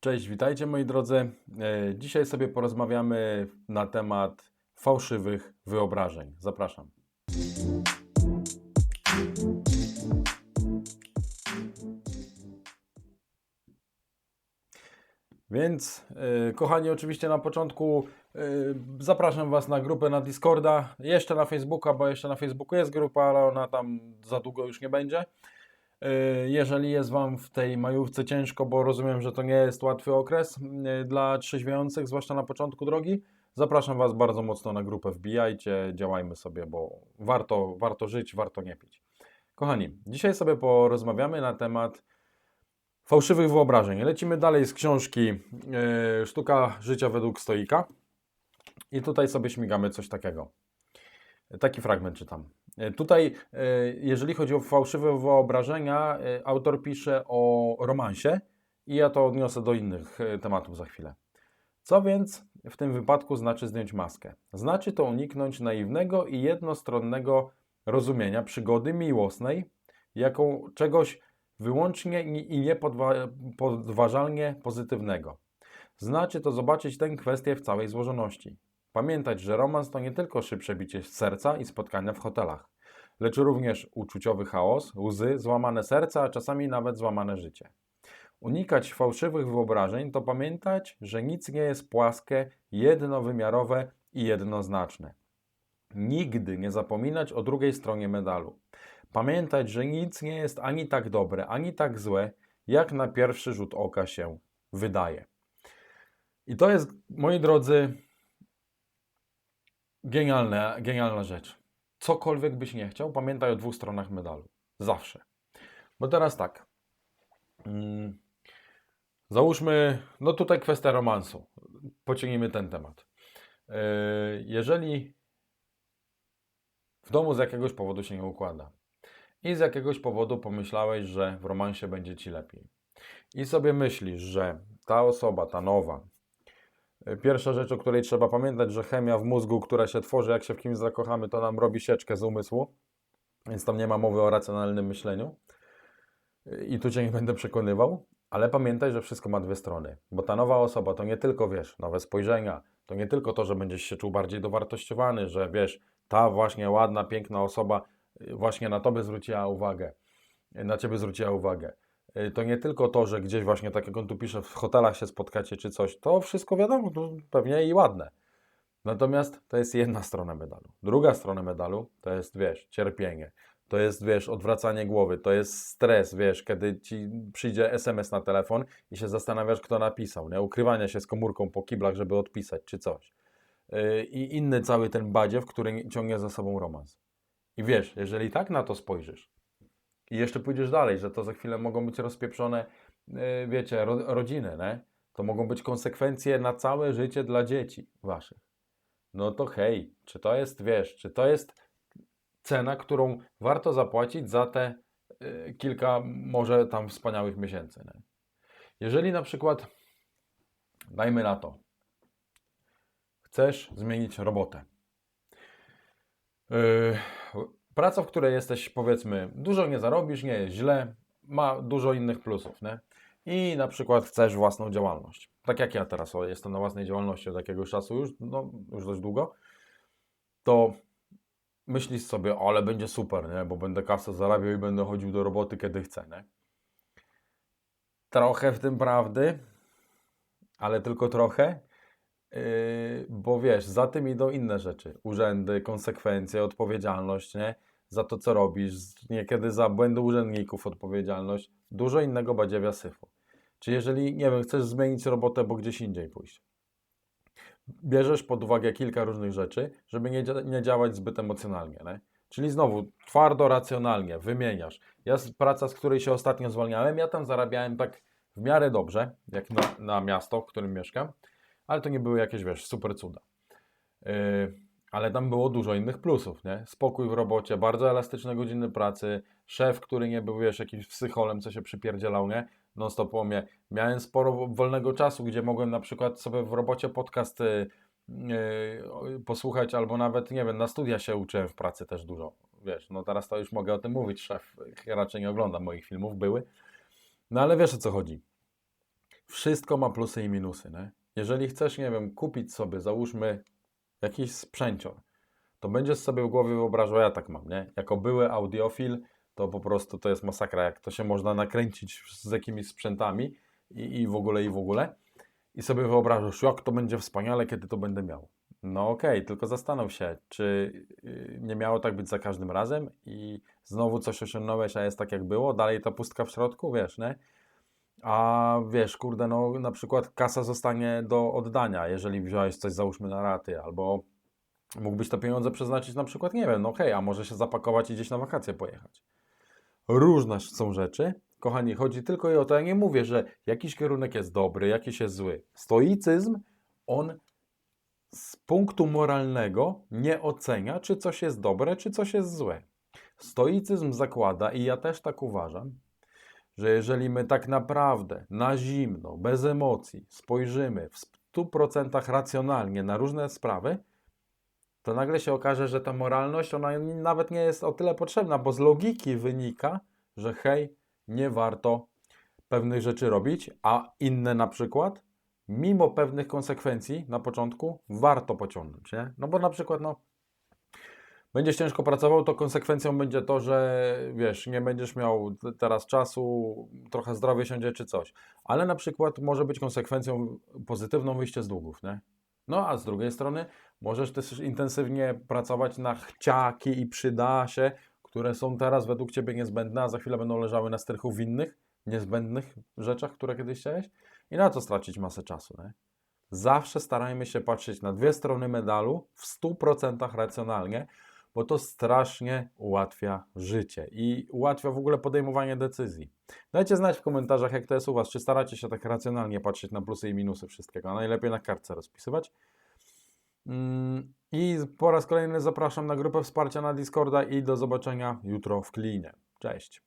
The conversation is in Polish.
Cześć, witajcie moi drodzy. E, Dzisiaj sobie porozmawiamy na temat fałszywych wyobrażeń. Zapraszam. Więc, e, kochani, oczywiście na początku e, zapraszam Was na grupę na Discorda, jeszcze na Facebooka, bo jeszcze na Facebooku jest grupa, ale ona tam za długo już nie będzie. E, Jeżeli jest Wam w tej majówce ciężko, bo rozumiem, że to nie jest łatwy okres e, dla trzeźwiejących, zwłaszcza na początku drogi, zapraszam Was bardzo mocno na grupę. Wbijajcie, działajmy sobie, bo warto, warto żyć, warto nie pić. Kochani, dzisiaj sobie porozmawiamy na temat fałszywych wyobrażeń. Lecimy dalej z książki e, Sztuka życia według stoika. I tutaj sobie śmigamy coś takiego. Taki fragment czytam. E, Tutaj, e, jeżeli chodzi o fałszywe wyobrażenia, e, autor pisze o romansie i ja to odniosę do innych tematów za chwilę. Co więc w tym wypadku znaczy zdjąć maskę? Znaczy to uniknąć naiwnego i jednostronnego rozumienia przygody miłosnej, jaką czegoś wyłącznie i niepodważalnie pozytywnego. Znaczy to zobaczyć tę kwestię w całej złożoności. Pamiętać, że romans to nie tylko szybsze bicie serca i spotkania w hotelach, lecz również uczuciowy chaos, łzy, złamane serca, a czasami nawet złamane życie. Unikać fałszywych wyobrażeń to pamiętać, że nic nie jest płaskie, jednowymiarowe i jednoznaczne. Nigdy nie zapominać o drugiej stronie medalu. Pamiętać, że nic nie jest ani tak dobre, ani tak złe, jak na pierwszy rzut oka się wydaje. I to jest, moi drodzy, genialna, genialna rzecz. Cokolwiek byś nie chciał, pamiętaj o dwóch stronach medalu. Zawsze. Bo teraz tak. Mm, Załóżmy, no tutaj kwestia romansu. Pociągnijmy ten temat. Yy, Jeżeli w domu z jakiegoś powodu się nie układa i z jakiegoś powodu pomyślałeś, że w romansie będzie ci lepiej i sobie myślisz, że ta osoba, ta nowa, pierwsza rzecz, o której trzeba pamiętać, że chemia w mózgu, która się tworzy, jak się w kimś zakochamy, to nam robi sieczkę z umysłu, więc tam nie ma mowy o racjonalnym myśleniu. I tu cię nie będę przekonywał, ale pamiętaj, że wszystko ma dwie strony, bo ta nowa osoba to nie tylko, wiesz, nowe spojrzenia, to nie tylko to, że będziesz się czuł bardziej dowartościowany, że wiesz, ta właśnie ładna, piękna osoba właśnie na tobie zwróciła uwagę, na ciebie zwróciła uwagę. Y, To nie tylko to, że gdzieś właśnie, tak jak on tu pisze, w hotelach się spotkacie czy coś, to wszystko wiadomo, to pewnie i ładne. Natomiast to jest jedna strona medalu. Druga strona medalu to jest, wiesz, cierpienie. To jest, wiesz, odwracanie głowy, to jest stres, wiesz, kiedy ci przyjdzie SMS na telefon i się zastanawiasz, kto napisał, nie? Ukrywanie się z komórką po kiblach, żeby odpisać, czy coś. Yy, I inny cały ten badziew, który ciągnie za sobą romans. I wiesz, jeżeli tak na to spojrzysz i jeszcze pójdziesz dalej, że to za chwilę mogą być rozpieprzone, yy, wiecie, ro, rodziny, nie? To mogą być konsekwencje na całe życie dla dzieci waszych. No to hej, czy to jest, wiesz, czy to jest cena, którą warto zapłacić za te y, kilka może tam wspaniałych miesięcy. Nie? Jeżeli na przykład, dajmy na to, chcesz zmienić robotę. Yy, praca, w której jesteś, powiedzmy, dużo nie zarobisz, nie jest źle, ma dużo innych plusów, nie? I na przykład chcesz własną działalność. Tak jak ja teraz jestem na własnej działalności od jakiegoś czasu już, no, już dość długo, to myślisz sobie, ale będzie super, nie? bo będę kasę zarabiał i będę chodził do roboty, kiedy chcę. Nie? Trochę w tym prawdy, ale tylko trochę, bo wiesz, za tym idą inne rzeczy. Urzędy, konsekwencje, odpowiedzialność nie? za to, co robisz, niekiedy za błędy urzędników odpowiedzialność, dużo innego badziewia syfu. Czy jeżeli, nie wiem, chcesz zmienić robotę, bo gdzieś indziej pójść, bierzesz pod uwagę kilka różnych rzeczy, żeby nie, nie działać zbyt emocjonalnie. Nie? Czyli znowu twardo, racjonalnie wymieniasz. Ja praca, z której się ostatnio zwolniałem, ja tam zarabiałem tak w miarę dobrze, jak na, na miasto, w którym mieszkam, ale to nie były jakieś, wiesz, super cuda. Yy, ale tam było dużo innych plusów, nie? Spokój w robocie, bardzo elastyczne godziny pracy, szef, który nie był, wiesz, jakimś psycholem, co się przypierdzielał, nie? non stop o mnie. Miałem sporo wolnego czasu, gdzie mogłem na przykład sobie w robocie podcast y, y, posłuchać, albo nawet, nie wiem, na studia się uczyłem w pracy też dużo. Wiesz, no teraz to już mogę o tym mówić, szef raczej nie ogląda moich filmów, były. No ale wiesz o co chodzi. Wszystko ma plusy i minusy, nie? Jeżeli chcesz, nie wiem, kupić sobie, załóżmy, jakiś sprzęcior, to będziesz sobie w głowie wyobrażał, ja tak mam, nie? Jako były audiofil, to po prostu to jest masakra, jak to się można nakręcić z jakimiś sprzętami i, i w ogóle, i w ogóle. I sobie wyobrażasz, jak to będzie wspaniale, kiedy to będę miał. No okej, tylko zastanów się, czy yy, nie miało tak być za każdym razem i znowu coś osiągnąłeś, a jest tak jak było, dalej ta pustka w środku, wiesz, nie? A wiesz, kurde, no na przykład kasa zostanie do oddania, jeżeli wziąłeś coś, załóżmy na raty, albo mógłbyś te pieniądze przeznaczyć na przykład, nie wiem, no okej, a może się zapakować i gdzieś na wakacje pojechać. Różne są rzeczy. Kochani, chodzi tylko i o to, ja nie mówię, że jakiś kierunek jest dobry, jakiś jest zły. Stoicyzm, on z punktu moralnego nie ocenia, czy coś jest dobre, czy coś jest złe. Stoicyzm zakłada, i ja też tak uważam, że jeżeli my tak naprawdę na zimno, bez emocji spojrzymy w 100% racjonalnie na różne sprawy, to nagle się okaże, że ta moralność, ona nawet nie jest o tyle potrzebna, bo z logiki wynika, że hej, nie warto pewnych rzeczy robić, a inne na przykład, mimo pewnych konsekwencji na początku, warto pociągnąć, nie? No bo na przykład, no, będziesz ciężko pracował, to konsekwencją będzie to, że wiesz, nie będziesz miał teraz czasu, trochę zdrowie siądzie czy coś. Ale na przykład może być konsekwencją pozytywną wyjście z długów, nie? No a z drugiej strony możesz też intensywnie pracować na chciaki i przyda się, które są teraz według Ciebie niezbędne, a za chwilę będą leżały na strychu w innych niezbędnych rzeczach, które kiedyś chciałeś i na co stracić masę czasu, nie? Zawsze starajmy się patrzeć na dwie strony medalu w 100% racjonalnie, bo to strasznie ułatwia życie i ułatwia w ogóle podejmowanie decyzji. Dajcie znać w komentarzach, jak to jest u Was. Czy staracie się tak racjonalnie patrzeć na plusy i minusy wszystkiego, a najlepiej na kartce rozpisywać. Mm, I po raz kolejny zapraszam na grupę wsparcia na Discorda i do zobaczenia jutro w Klinie. Cześć.